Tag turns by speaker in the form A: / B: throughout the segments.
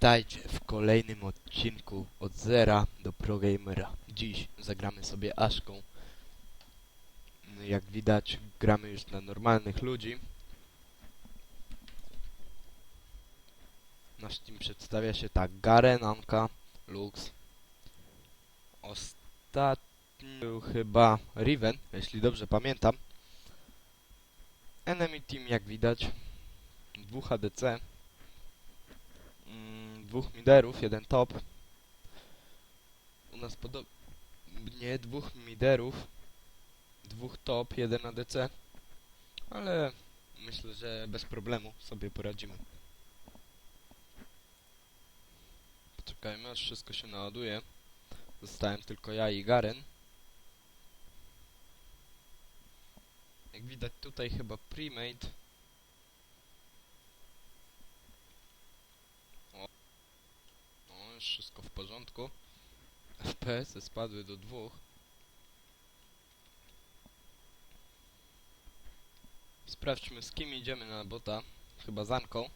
A: Witajcie w kolejnym odcinku od zera do ProGamera. Dziś zagramy sobie Aszką. Jak widać, gramy już na normalnych ludzi. Nasz team przedstawia się tak: Garen, Anka, Lux. Ostatni był chyba Riven, jeśli dobrze pamiętam. Enemy team, jak widać, dwóch ADC mm, dwóch miderów, jeden top. U nas podobnie dwóch miderów, dwóch top, jeden ADC. Ale myślę, że bez problemu sobie poradzimy. Poczekajmy, aż wszystko się naładuje. Zostałem tylko ja i Garen. Jak widać tutaj chyba premade. Już wszystko w porządku. FPS -y spadły do dwóch. Sprawdźmy z kim idziemy na bota. Chyba z Anką,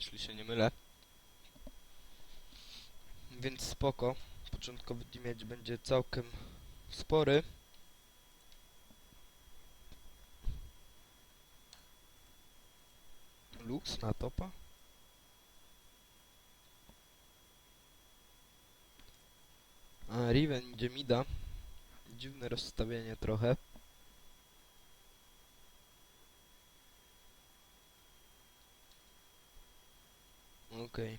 A: jeśli się nie mylę. Więc spoko. Początkowy damage będzie całkiem spory. Lux na topa. A, Riven idzie mida. Dziwne rozstawienie trochę. Okej.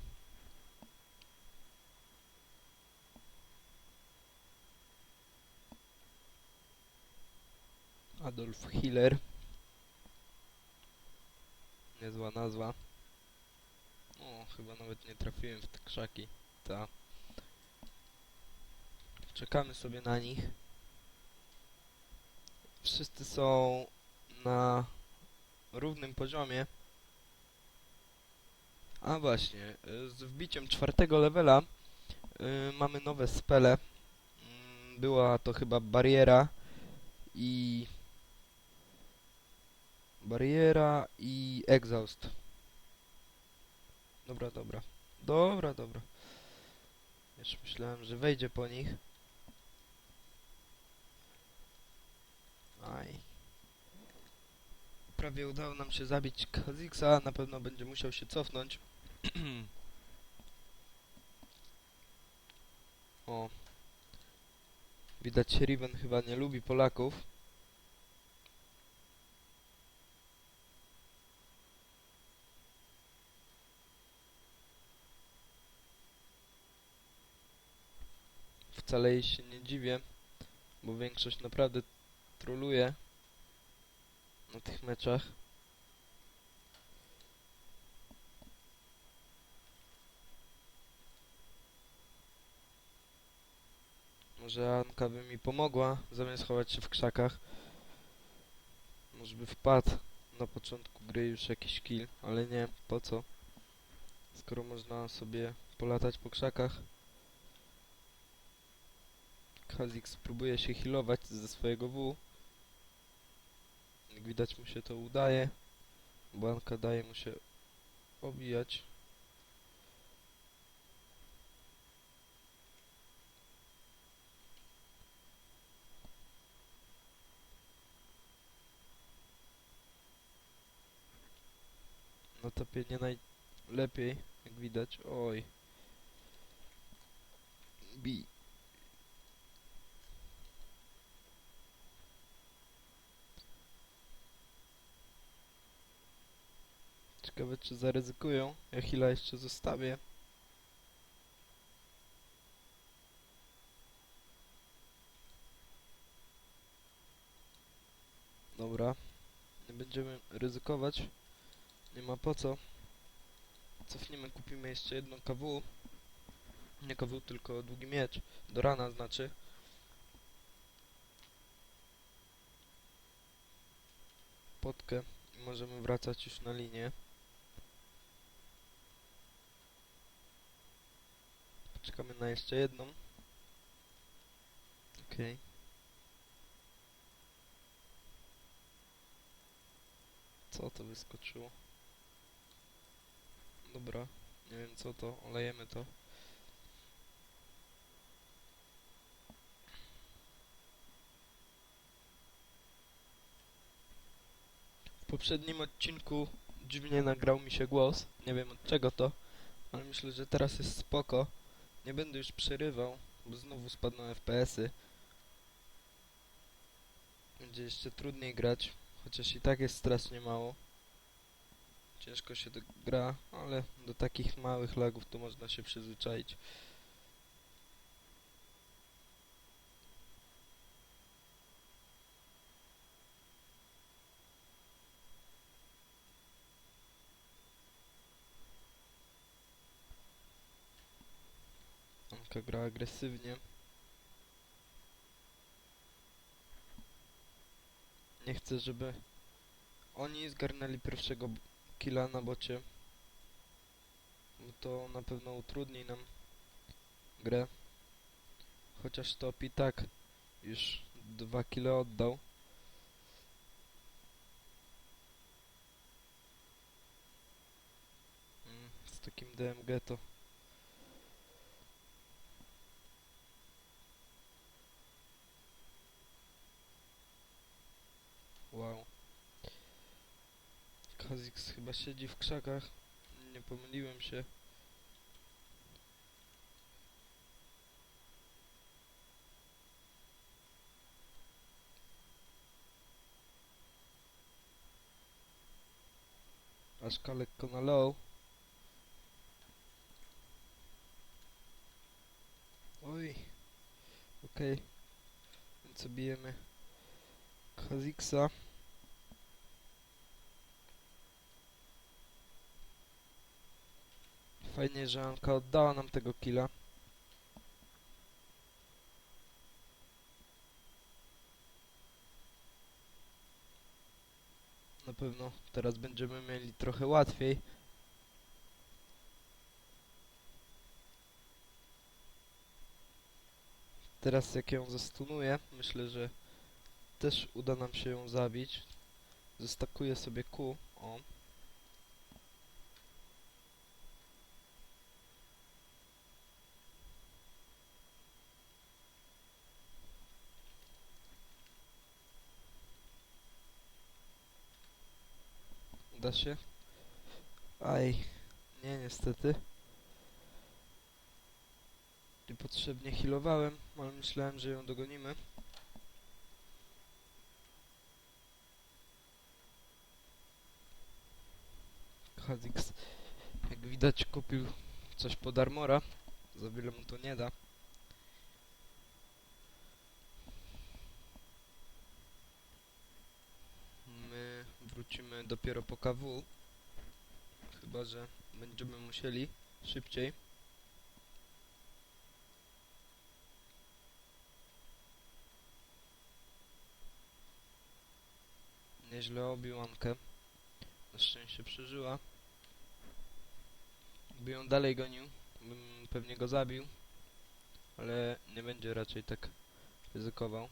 A: Adolf Hiller. Niezła nazwa. O, chyba nawet nie trafiłem w te krzaki. Ta. Czekamy sobie na nich. Wszyscy są na równym poziomie. A właśnie, y, z wbiciem czwartego levela y, mamy nowe spele. Mm, Była to chyba bariera i bariera i exhaust. Dobra, dobra. Dobra, dobra. Już myślałem, że wejdzie po nich. Aj. Prawie udało nam się zabić Kha'Ziksa, na pewno będzie musiał się cofnąć. o. Widać Riven chyba nie lubi Polaków. Wcale jej się nie dziwię, bo większość naprawdę troluje na tych meczach. Może Anka by mi pomogła, zamiast chować się w krzakach. Może by wpadł na początku gry już jakiś kill, ale nie, po co? Skoro można sobie polatać po krzakach. Kha'Zix próbuje się healować ze swojego W. Jak widać mu się to udaje. Blanka daje mu się obijać. Na topie nie najlepiej, jak widać. Oj. Bij. Ciekawe czy zaryzykują. Ja Hila jeszcze zostawię. Dobra. Nie będziemy ryzykować. Nie ma po co. Cofniemy, kupimy jeszcze jedną KW. Nie KW, tylko długi miecz. Do rana znaczy. Potkę. Możemy wracać już na linię. Czekamy na jeszcze jedną. Okej. Co to wyskoczyło? Dobra. Nie wiem co to, olejemy to. W poprzednim odcinku dziwnie nagrał mi się głos. Nie wiem od czego to, ale myślę, że teraz jest spoko. Nie będę już przerywał, bo znowu spadną FPS-y. Będzie jeszcze trudniej grać, chociaż i tak jest strasznie mało. Ciężko się gra, ale do takich małych lagów to można się przyzwyczaić. Anka gra agresywnie. Nie chcę, żeby oni zgarnęli pierwszego killa na bocie. Bo to na pewno utrudni nam grę. Chociaż top i tak już dwa kile oddał. Mm, z takim DMG to Wow. Kazix chyba siedzi w krzakach. Nie pomyliłem się. Aszka lekko na low. Oj. Okej. Więc bijemy Kaziksa. Fajnie, że Anka oddała nam tego killa. Na pewno teraz będziemy mieli trochę łatwiej. Teraz jak ją zastunuję, myślę, że też uda nam się ją zabić. Zestakuję sobie Q. O. Uda się? Aj. Nie, niestety. Niepotrzebnie healowałem, ale myślałem, że ją dogonimy. Kha'Zix, jak widać, kupił coś pod armora. Za wiele mu to nie da. My wrócimy dopiero po KW. Chyba, że będziemy musieli szybciej. Nieźle obił Ankę. Na szczęście przeżyła. Gdyby ją dalej gonił, bym pewnie go zabił. Ale nie będzie raczej tak ryzykował.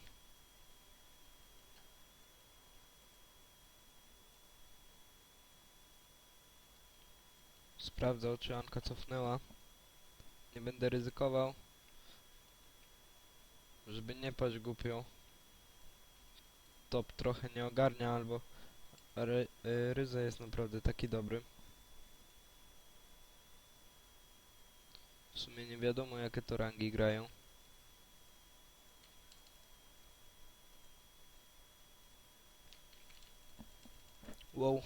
A: Sprawdzał, czy Anka cofnęła. Nie będę ryzykował. Żeby nie paść głupio. Top trochę nie ogarnia, albo ry y, Ryza jest naprawdę taki dobry. W sumie nie wiadomo jakie to rangi grają. Wow.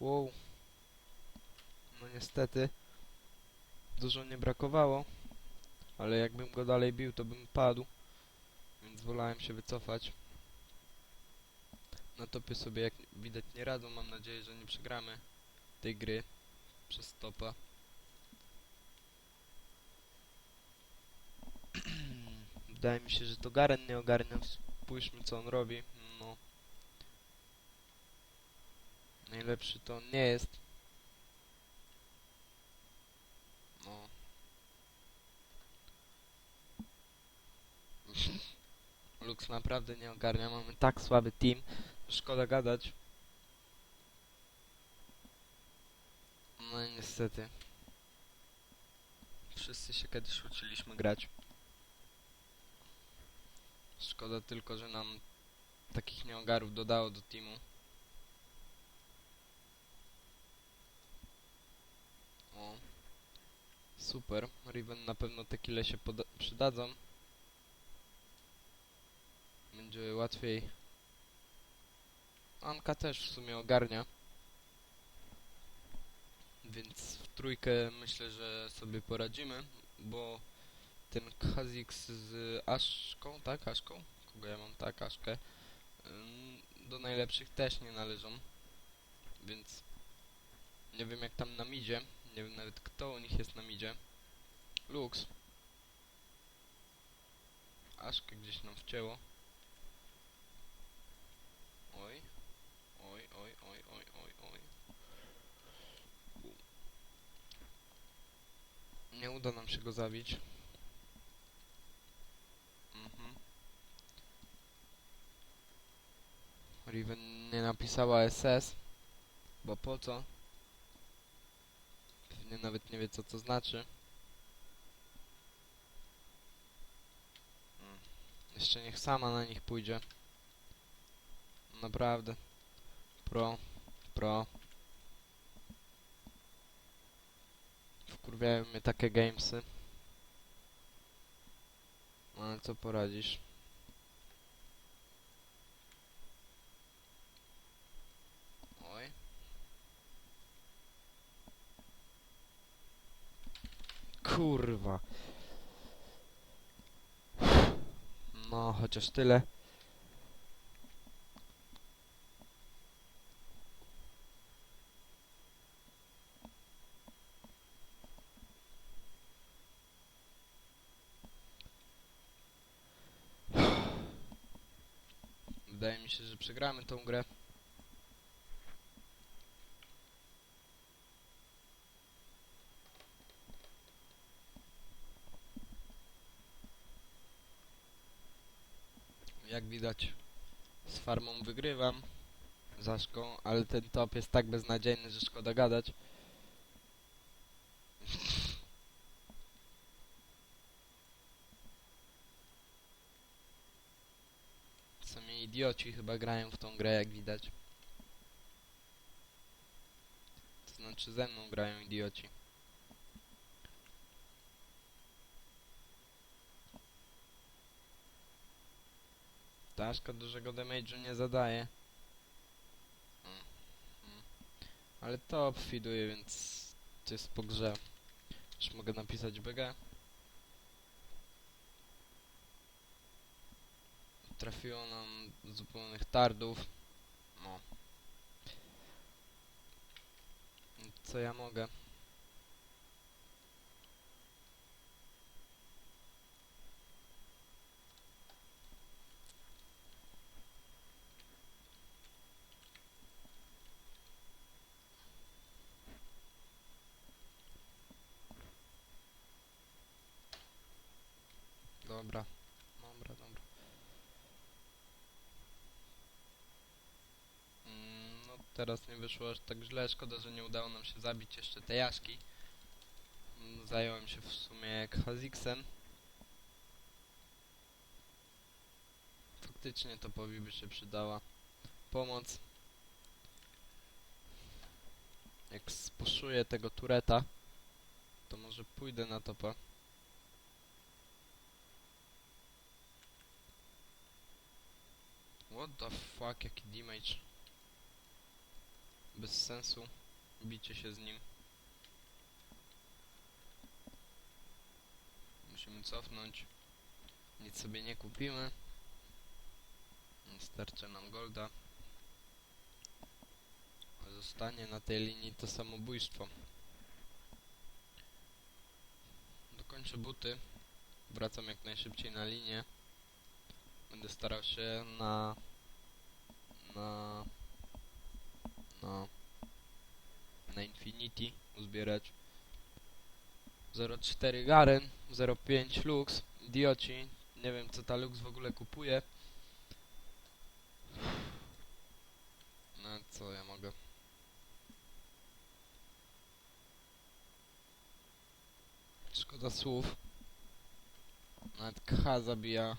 A: Wow. Niestety. Dużo nie brakowało. Ale jakbym go dalej bił, to bym padł. Więc wolałem się wycofać. Na topie sobie jak widać nie radzą. Mam nadzieję, że nie przegramy tej gry przez topa. Wydaje mi się, że to Garen nie ogarnia. Spójrzmy co on robi. No. Najlepszy to on nie jest. No. Lux naprawdę nie ogarnia. Mamy tak słaby team. Szkoda gadać. No i niestety. Wszyscy się kiedyś uczyliśmy grać. Szkoda tylko, że nam takich nieogarów dodało do teamu. O. Super. Riven na pewno te kile się przydadzą. Będzie łatwiej. Anka też w sumie ogarnia. Więc w trójkę myślę, że sobie poradzimy, bo ten Kha'Zix z Aszką, tak? Aszką? Kogo ja mam? Tak, Aszkę. Do najlepszych też nie należą. Więc nie wiem jak tam nam idzie. Nie wiem nawet kto u nich jest na midzie. Lux. Aszkę gdzieś nam wcięło. Oj. Oj, oj, oj, oj, oj, oj. Nie uda nam się go zabić. Mhm. Riven nie napisała SS. Bo po co? Pewnie nawet nie wie co to znaczy. Mm. Jeszcze niech sama na nich pójdzie. Naprawdę. Pro. Pro. Wkurwiają mnie takie gamesy. No ale co poradzisz? Oj. Kurwa. No, chociaż tyle. Się, że przegramy tą grę. Jak widać z farmą wygrywam Zaszką, ale ten top jest tak beznadziejny, że szkoda gadać. Idioci chyba grają w tą grę, jak widać. To znaczy ze mną grają idioci. Taszka dużego damage'u nie zadaje. Mm, mm. Ale top feeduje, więc to jest po grze. Już mogę napisać BG. Trafiło nam zupełnych tardów. No. Co ja mogę? Dobra dobra. Mm, no teraz nie wyszło aż tak źle. Szkoda, że nie udało nam się zabić jeszcze tej Jaszki. Mm, Zająłem się w sumie Kha'Zixem. Faktycznie topowi by się przydała pomoc. Jak spuszuję tego tureta, to może pójdę na topa. What the fuck, jaki damage. Bez sensu bicie się z nim. Musimy cofnąć. Nic sobie nie kupimy. Starczy nam golda. Zostanie na tej linii to samobójstwo. Dokończę buty. Wracam jak najszybciej na linię. Będę starał się. Na... Na... Na Infinity uzbierać. 0.4 Garen, 0.5 Lux, idioci. Nie wiem co ta Lux w ogóle kupuje. No co ja mogę. Szkoda słów. Nawet KH zabija.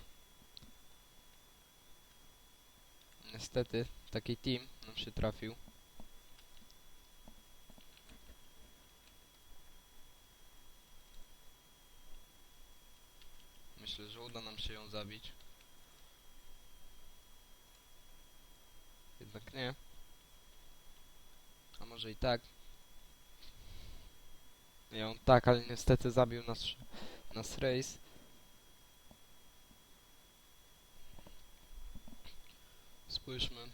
A: Niestety, taki team nam się trafił. Myślę, że uda nam się ją zabić. Jednak nie. A może i tak. Ją tak, ale niestety zabił nas, nas Race. Spójrzmy.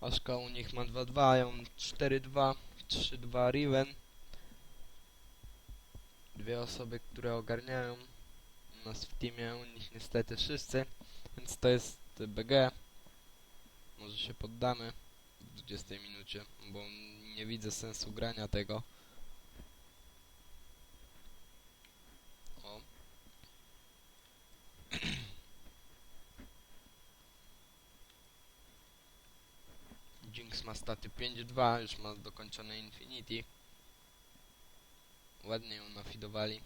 A: Aszka u nich ma 2-2, ją 4-2, 3-2 Riven. Dwie osoby, które ogarniają nas w teamie, niestety wszyscy, więc to jest BG. Może się poddamy w 20 minucie, bo nie widzę sensu grania tego. Jinx ma staty 5-2, już ma dokończone Infinity. Ładnie ją nafidowali.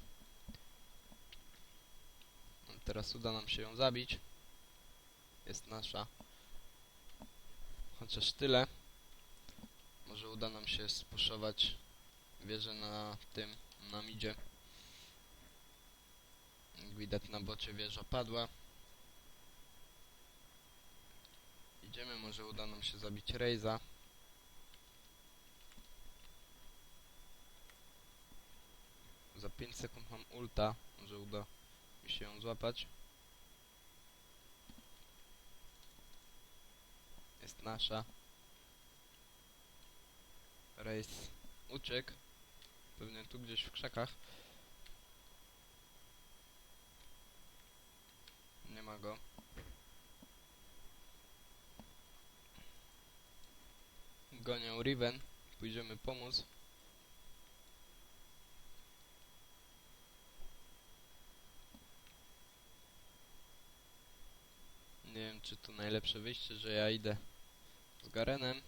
A: Teraz uda nam się ją zabić. Jest nasza. Chociaż tyle. Może uda nam się spuszować wieżę na tym, na midzie. Jak widać na bocie wieża padła. Idziemy, może uda nam się zabić Rejza. Za 5 sekund mam ulta, może uda się złapać. Jest nasza. Rejs uciekł. Pewnie tu gdzieś w krzakach. Nie ma go. Gonią Riven. Pójdziemy pomóc. Czy to najlepsze wyjście, że ja idę z Garenem.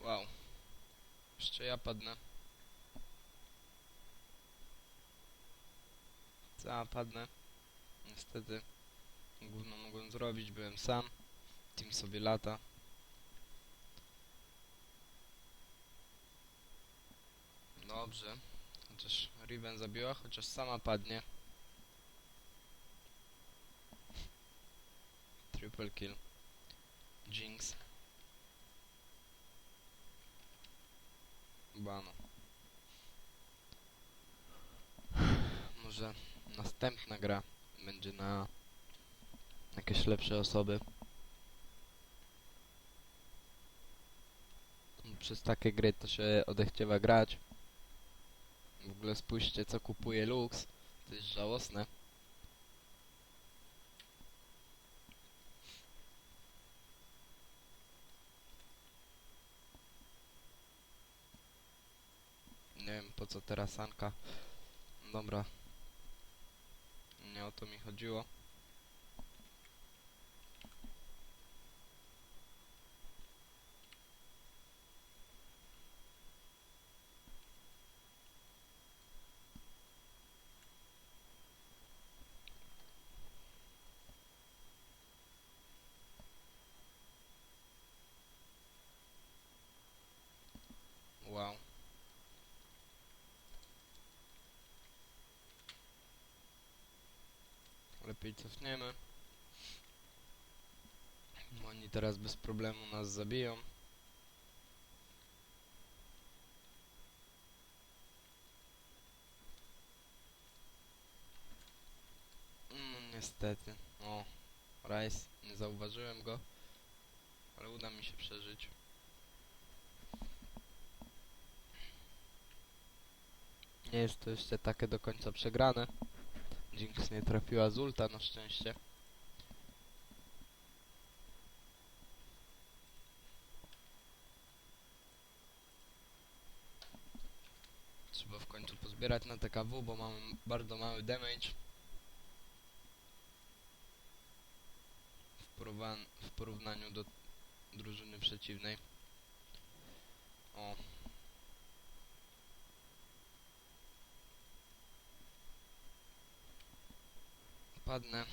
A: Wow. Jeszcze ja padnę. Co ja padnę? Niestety. Gówno mogłem zrobić, byłem sam. Team sobie lata. Dobrze. Chociaż Riven zabiła, chociaż sama padnie. Triple kill. Jinx. Bano. Może następna gra będzie na jakieś lepsze osoby. Przez takie gry to się odechciewa grać. W ogóle spójrzcie co kupuje Lux. To jest żałosne. Nie wiem co teraz Anka. Dobra. Nie o to mi chodziło. Wow. Lepiej cofniemy. Bo Oni teraz bez problemu nas zabiją. No niestety. O, Rice. Nie zauważyłem go. Ale uda mi się przeżyć. Nie jest to jeszcze takie do końca przegrane. Jinx nie trafiła z ulta na szczęście. Trzeba w końcu pozbierać na TKW, bo mamy bardzo mały damage. W, w porównaniu do drużyny przeciwnej. O, ładne.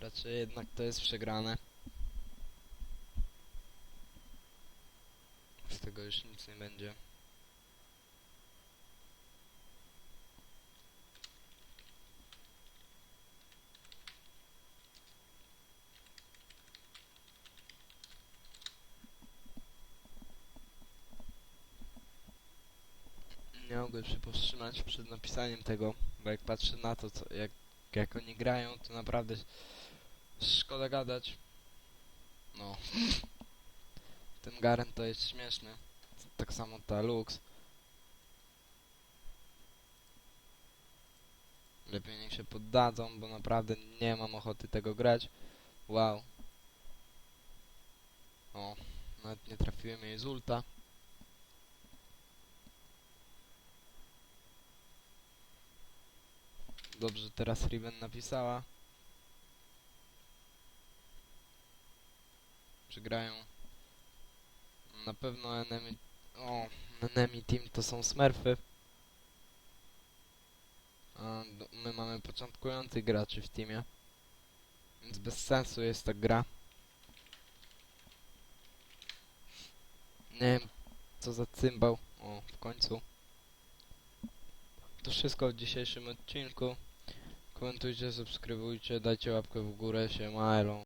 A: Raczej jednak to jest przegrane. Z tego już nic nie będzie. Nie mogłem się powstrzymać przed napisaniem tego, bo jak patrzę na to, co, jak, jak oni grają, to naprawdę szkoda gadać. No. Ten Garen to jest śmieszny. Tak samo ta Lux. Lepiej niech się poddadzą, bo naprawdę nie mam ochoty tego grać. Wow. O, nawet nie trafiłem jej z ulta. Dobrze, teraz Riven napisała. Przegrają. Na pewno enemy... O, enemy team to są smurfy. A my mamy początkujących graczy w teamie. Więc bez sensu jest ta gra. Nie wiem, co za cymbał. O, w końcu. To wszystko w dzisiejszym odcinku. Komentujcie, subskrybujcie, dajcie łapkę w górę, się elo.